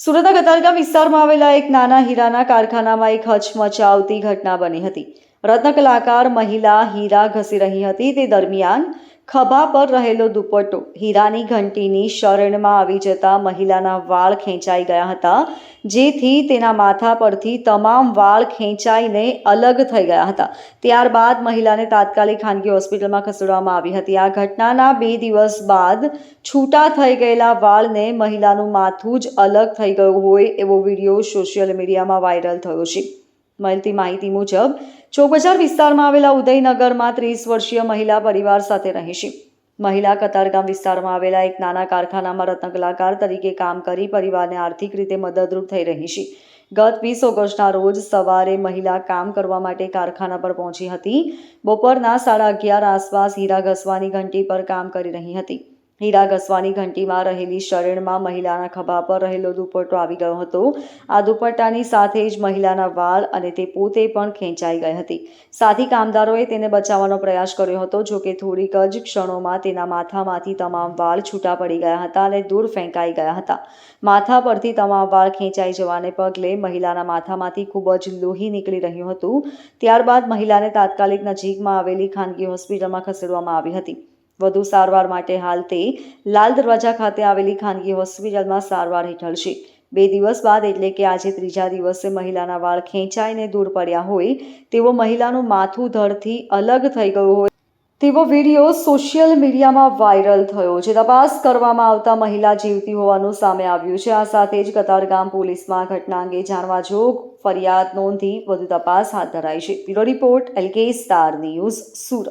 સુરતના ગતારગામ વિસ્તારમાં આવેલા એક નાના હીરાના કારખાનામાં એક હચમચાવતી ઘટના બની હતી. રત્ન કલાકાર મહિલા, હીરા ઘસી રહી હતી. તે દરમિયાન ખભા પર રહેલો દુપટ્ટો હીરાની ઘંટીની શરણમાં આવી જતા મહિલાના વાળ ખેંચાઈ ગયા હતા, જેથી તેના માથા પરથી તમામ વાળ ખેંચાઈને અલગ થઈ ગયા હતા. ત્યારબાદ મહિલાને તાત્કાલિક ખાનગી હોસ્પિટલમાં ખસેડવામાં આવી હતી. આ ઘટનાના બે દિવસ બાદ છૂટા થઈ ગયેલા વાળને મહિલાનું માથું જ અલગ થઈ ગયું હોય એવો વીડિયો સોશિયલ મીડિયામાં વાયરલ થયો છે. મળતી માહિતી મુજબ, ચોકબજાર વિસ્તારમાં આવેલા ઉદયનગરમાં ત્રીસ વર્ષીય મહિલા પરિવાર સાથે રહે છે. મહિલા કતારગામ વિસ્તારમાં આવેલા એક નાના કારખાનામાં રત્ન કલાકાર તરીકે કામ કરી પરિવારને આર્થિક રીતે મદદરૂપ થઈ રહી છે. ગત વીસ ઓગસ્ટના રોજ સવારે મહિલા કામ કરવા માટે કારખાના પર પહોંચી હતી. બપોરના સાડા અગિયાર આસપાસ હીરા ઘસવાની ઘંટી પર કામ કરી રહી હતી. હીરા ઘસવાની ઘંટીમાં રહેલી શરીરમાં મહિલાના ખભા પર રહેલો દુપટ્ટો આવી ગયો હતો. આ દુપટ્ટાની સાથે જ મહિલાના વાળ અને તે પોતે પણ ખેંચાઈ ગઈ હતી. સાથી કામદારોએ તેને બચાવવાનો પ્રયાસ કર્યો હતો, જો કે થોડીક જ ક્ષણોમાં તેના માથામાંથી તમામ વાળ છૂટા પડી ગયા હતા અને દૂર ફેંકાઈ ગયા હતા. માથા પરથી તમામ વાળ ખેંચાઈ જવાને પગલે મહિલાના માથામાંથી ખૂબ જ લોહી નીકળી રહ્યું હતું. ત્યારબાદ મહિલાને તાત્કાલિક નજીકમાં આવેલી ખાનગી હોસ્પિટલમાં ખસેડવામાં આવી હતી. વધુ સારવાર માટે હાલ તે લાલ દરવાજા ખાતે આવેલી ખાનગી હોસ્પિટલમાં સારવાર હેઠળ છે. બે દિવસ બાદ એટલે કે આજે ત્રીજા દિવસે મહિલાના વાળ ખેંચાઈને દૂર પડ્યા હોય તેવો મહિલાનું માથું ધડથી અલગ થઈ ગયું હોય તેવો વીડિયો સોશિયલ મીડિયામાં વાયરલ થયો છે. તપાસ કરવામાં આવતા મહિલા જીવતી હોવાનું સામે આવ્યું છે. આ સાથે જ કતારગામ પોલીસમાં ઘટના અંગે જાણવા જોગ ફરિયાદ નોંધી વધુ તપાસ હાથ ધરાઈ છે. Bureau report LK star news Surat.